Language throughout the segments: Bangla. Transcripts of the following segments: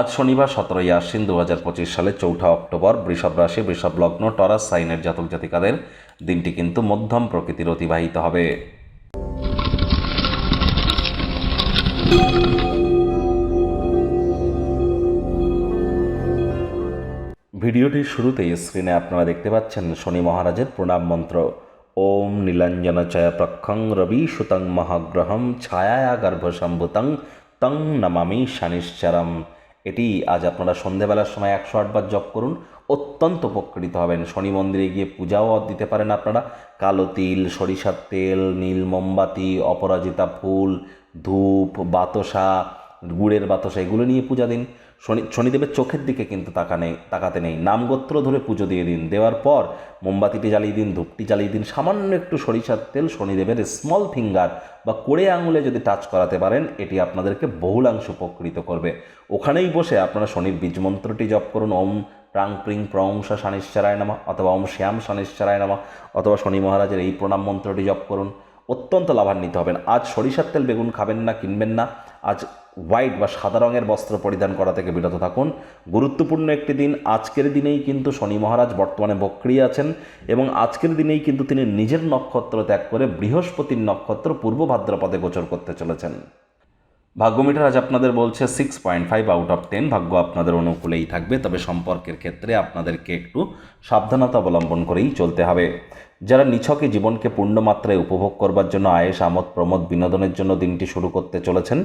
আজ শনিবার সতেরোই আশ্বিন দু হাজার পঁচিশ সালে চৌঠা অক্টোবর, বৃষভ রাশি, বৃষভ লগ্ন, টরাস, সাইনের জাতক জাতিকাদের দিনটি কিন্তু মধ্যম প্রকৃতির অতিবাহিত হবে। ভিডিওটির শুরুতেই স্ক্রিনে আপনারা দেখতে পাচ্ছেন শনি মহারাজের প্রণাম মন্ত্র। ওম নীলাঞ্জন চয় প্রক্ষং রবি সুতং মহাগ্রহম ছায়া গর্ভসম্ভুতং তং নমামি শানিশ্চরম। এটি আজ আপনারা সন্ধেবেলার সময় একশো আটবার জপ করুন। অত্যন্ত উপকৃত হবেন। শনি মন্দিরে গিয়ে পূজাও দিতে পারেন আপনারা। কালো তিল, সরিষার তেল, নীল মোমবাতি, অপরাজিতা ফুল, ধূপ, বাতসা, গুড়ের বাতসা, এগুলো নিয়ে পূজা দিন। শনি, শনিদেবের চোখের দিকে কিন্তু তাকা নেই তাকাতে নেই। নামগোত্র ধরে পুজো দিয়ে দিন। দেওয়ার পর মোমবাতিটি জ্বালিয়ে দিন, ধূপটি জ্বালিয়ে দিন, সামান্য একটু সরিষার তেল, শনিদেবের স্মল ফিঙ্গার বা কোড়ে আঙুলে যদি টাচ করাতে পারেন, এটি আপনাদেরকে বহুলাংশ উপকৃত করবে। ওখানেই বসে আপনারা শনির বীজ মন্ত্রটি জপ করুন। ওম প্রাং প্রিং প্রংসা শানিশ্চারায় নামা অথবা ওম শ্যাম শানিশ্চারায় নামা অথবা শনি মহারাজের এই প্রণাম মন্ত্রটি জপ করুন। অত্যন্ত লাভান্বিত হবেন। আজ সরিষার তেল বেগুন খাবেন না, কিনবেন না। আজ হোয়াইট বা সাদা রঙের বস্ত্র পরিধান করা থেকে বিরত থাকুন। গুরুত্বপূর্ণ একটি দিন আজকের দিনেই কিন্তু শনি মহারাজ বর্তমানে বক্রিয়ে আছেন এবং আজকের দিনেই কিন্তু তিনি নিজের নক্ষত্র ত্যাগ করে বৃহস্পতির নক্ষত্র পূর্ব ভাদ্রপদে গোচর করতে চলেছেন। ভাগ্যমিটার আজ আপনাদের বলছে six point five out of ten ভাগ্য আপনাদের অনুকূলেই থাকবে, তবে সম্পর্কের ক্ষেত্রে আপনাদেরকে একটু সাবধানতা অবলম্বন করেই চলতে হবে। যারা নিছকে জীবনকে পূর্ণমাত্রায় উপভোগ করবার জন্য আয়েস আমোদ প্রমোদ, বিনোদনের জন্য দিনটি শুরু করতে চলেছেন,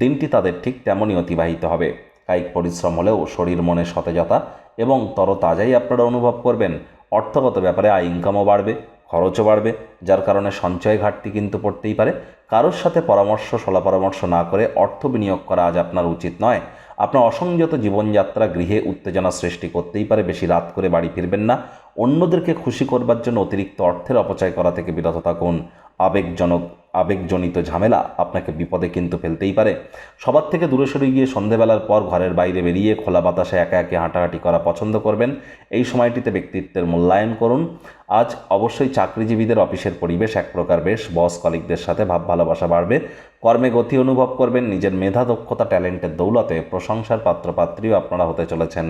দিনটি তাদের ঠিক তেমনই অতিবাহিত হবে। কায়িক পরিশ্রম হলেও শরীর, মনে সতেজতা এবং তরতাজাই আপনারা অনুভব করবেন। অর্থগত ব্যাপারে আয় ইনকামও বাড়বে। খরচও বাড়বে, যার কারণে সঞ্চয় ঘাটতি কিন্তু পড়তেই পারে। কারোর সাথে পরামর্শ, সলা পরামর্শ না করে অর্থ বিনিয়োগ করা আজ আপনার উচিত নয়। আপনার অসংযত জীবনযাত্রা গৃহে উত্তেজনা সৃষ্টি করতেই পারে, বেশি রাত করে বাড়ি ফিরবেন না। অন্যদেরকে খুশি করবার জন্য অতিরিক্ত অর্থের অপচয় করা থেকে বিরত থাকুন। আবেগজনক আবেগজনিত ঝামেলা আপনাকে বিপদে কিন্তু ফেলতেই পারে। সবার থেকে দূরে সরে গিয়ে সন্ধেবেলার পর ঘরের বাইরে বেরিয়ে খোলা বাতাসে একা একে হাঁটাহাঁটি করা পছন্দ করবেন। এই সময়টিতে ব্যক্তিত্বের মূল্যায়ন করুন। আজ অবশ্যই চাকরিজীবীদের অফিসের পরিবেশ এক প্রকার বেশ, বস কলিকদের সাথে ভাব ভালোবাসা বাড়বে। কর্মে গতি অনুভব করবেন, নিজের মেধা, দক্ষতা, ট্যালেন্টের দৌলতে প্রশংসার পাত্রপাত্রীও আপনারা হতে চলেছেন।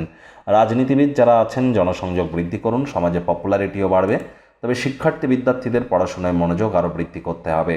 রাজনীতিবিদ যারা আছেন, জনসংযোগ বৃদ্ধি করুন, সমাজে পপুলারিটিও বাড়বে। তবে শিক্ষার্থী বিদ্যার্থীদের পড়াশোনায় মনোযোগ আরও বৃদ্ধি করতে হবে।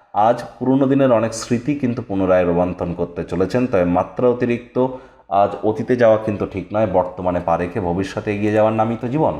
আজ পুরনো দিনের অনেক স্মৃতি কিন্তু পুনরায় রোমন্থন করতে চলেছেন, তবে মাত্রা অতিরিক্ত আজ অতীতে যাওয়া কিন্তু ঠিক নয়, বর্তমানে পা রেখে ভবিষ্যতে এগিয়ে যাওয়ার নামই তো জীবন।